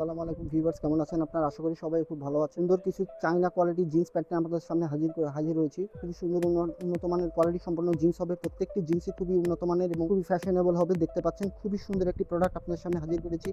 আসসালামু আলাইকুম ভিউয়ার্স, কেমন আছেন আপনারা? আশা করি সবাই খুব ভালো আছেন। সুন্দর কিছু চাইনা কোয়ালিটি জিন্স প্যান্ট আমাদের সামনে হাজির করে হাজির হয়েছি খুবই সুন্দর উন্নত মানের কোয়ালিটি সম্পন্ন জিন্স হবে। প্রত্যেকটি জিন্সই খুবই উন্নত মানের এবং খুবই ফ্যাশনেবল হবে। দেখতে পাচ্ছেন, খুবই সুন্দর একটি প্রোডাক্ট আপনাদের সামনে হাজির করেছি।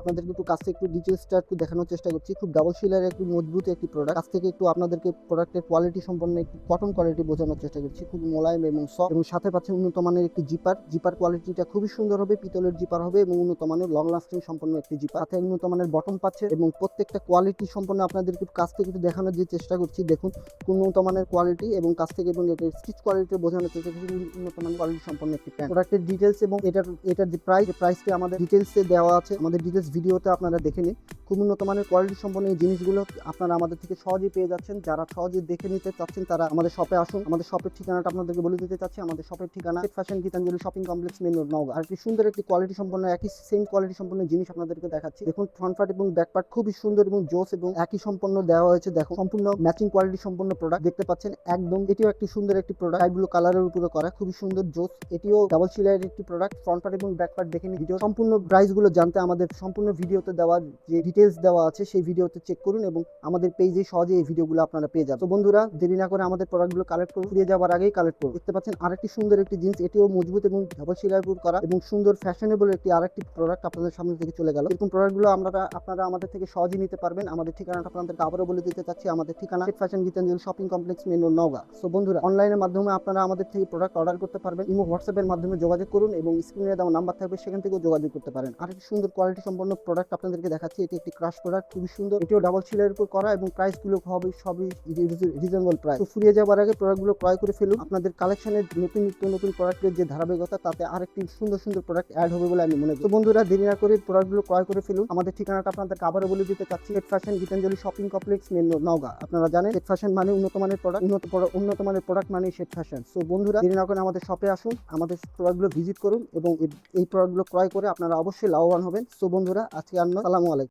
আপনাদেরকে একটু কাছ থেকে একটু ডিটেলসটা একটু দেখানোর চেষ্টা করছি। খুব ডাবল শিলার একটু মজবুত একটি প্রোডাক্ট কাছ থেকে একটু আপনাদেরকে প্রোডাক্টের কোয়ালিটি সম্পন্ন একটি কটন কোয়ালিটি বোঝানোর চেষ্টা করছি। খুব মোলায়েম এবং সফট এবং সাথে পাচ্ছে উন্নত মানের একটি জিপার জিপার কোয়ালিটিটা খুবই সুন্দর হবে, পিতলের জিপার হবে এবং উন্নত মানের লং লাস্টিং সম্পন্ন একটি জিপার সাথে উন্নত মানের বটম পাচ্ছে এবং প্রত্যেকটা কোয়ালিটি সম্পন্ন আপনাদেরকে কাছ থেকে একটু দেখানোর যে চেষ্টা করছি, দেখুন উন্নত মানের কোয়ালিটি এবং কাছ থেকে এবং এটা স্টিচ কোয়ালিটি বোঝানোর চেষ্টা করছি উন্নত মানের কোয়ালিটি সম্পন্ন একটি প্যান্ট প্রোডাক্টের ডিটেলস এবং এটার এটার যে প্রাইস প্রাইসটি আমাদের ডিটেলসে দেওয়া আছে, আমাদের ডিটেলস ভিডিওতে আপনারা দেখে নিন। খুব উন্নত মানের কোয়ালিটি সম্পন্ন এই জিনিসগুলো আপনারা আমাদের থেকে সহজেই পেয়ে যাচ্ছেন। যারা সহজে দেখে নিতে চাচ্ছেন, তারা আমাদের শপে আসুন। আমাদের শপের ঠিকানাটা আপনাদেরকে বলে দিতে চাচ্ছি। আমাদের শপের ঠিকানা fashion Gitanjali shopping complex main road Naogaon আর একটি সুন্দর একটি কোয়ালিটি সম্পন্ন, একই সেম কোয়ালিটি সম্পন্ন জিনিস আপনাদেরকে দেখাচ্ছি। দেখুন ফ্রন্ট পার্ট এবং ব্যাক পার্ট খুবই সুন্দর এবং জোস এবং একই সম্পন্ন দেওয়া হয়েছে। দেখো সম্পূর্ণ ম্যাচিং কোয়ালিটি সম্পন্ন প্রোডাক্ট দেখতে পাচ্ছেন। একদম, এটিও একটি সুন্দর একটি প্রোডাক্ট ব্লু কালারের উপরে করা, খুবই সুন্দর জোস। এটিও ডাবল সিলাইয়ের একটি প্রোডাক্ট ফ্রন্ট পার্ট এবং ব্যাক পার্ট দেখে নিন। ভিডিও সম্পূর্ণ প্রাইসগুলো জানতে আমাদের সম্পূর্ণ ভিডিওতে দেওয়া যে ডিটেলস দেওয়া আছে, সেই ভিডিওতে চেক করুন এবং আমাদের পেজে সহজে এই ভিডিওগুলো আপনারা পেয়ে যাবেন। তো বন্ধুরা, দেরি না করে আমাদের প্রোডাক্টগুলো কালেক্ট করুন। ফিরে যাওয়ার আগেই কালেক্ট করুন। দেখতে পাচ্ছেন, আরেকটি সুন্দর একটি জিন্স, এটিও মজবুত এবং ডাবল সিলাইপুর করা এবং সুন্দর ফ্যাশনেবল একটি আরেকটি প্রোডাক্ট আপনাদের সামনে থেকে চলে গেল। এরকম প্রোডাক্টগুলো আমরা, আপনারা আমাদের থেকে সহজেই নিতে পারবেন। আমাদের ঠিকানাটা আপনাদেরকে আবারও বলে দিতে চাচ্ছি, আমাদের ঠিকানা fashion Gitanjali shopping complex main road Naogaon so বন্ধুরা অনলাইনের মাধ্যমে আপনারা আমাদের থেকে প্রোডাক্ট অর্ডার করতে পারবেন। ইমো হোয়াটসঅ্যাপের মাধ্যমে যোগাযোগ করুন এবং স্ক্রিনে দেওয়া নাম্বার থাকবে, সেখান থেকেও যোগাযোগ করতে পারেন। আরেকটি সুন্দর কোয়ালিটি সম্পন্ন প্রোডাক্ট আপনাদেরকে দেখাচ্ছি। এটি একটি ক্রাশ প্রোডাক্ট খুবই সুন্দর। এটিও ডাবল সিলের উপর করা এবং প্রাইসগুলো হবে সবই রিজনেবল প্রাইস তো ফুরিয়ে যাওয়ার আগে প্রোডাক্টগুলো ক্রয় করে ফেলুন। আপনাদের কালেকশনের নতুন, নিত্য নতুন প্রোডাক্টের যে ধারাবাহিকতা, তাতে আরেকটি সুন্দর সুন্দর প্রোডাক্ট অ্যাড হবে বলে আমি মনে করি। তো বন্ধুরা, দেরি না করে প্রোডাক্টগুলো ক্রয় করে ফেলুন। আমাদের ঠিকানাটা আপনাদেরকে আবারও বলে দিতে চাচ্ছি। Set fashion Gitanjali shopping complex main Naogaon. আপনারা জানেন সেট ফ্যাশন মানে উন্নত মানের প্রোডাক্ট উন্নত উন্নত মানের প্রোডাক্ট মানে সেট ফ্যাশন সো বন্ধুরা, দেরি না করে আমাদের শপে আসুন, আমাদের প্রোডাক্টগুলো ভিজিট করুন এবং এই- এই প্রোডাক্টগুলো ক্রয় করে আপনারা অবশ্যই লাভবান হবেন। সো বন্ধুরা আজকে আন্ন সালামু আলাইকুম।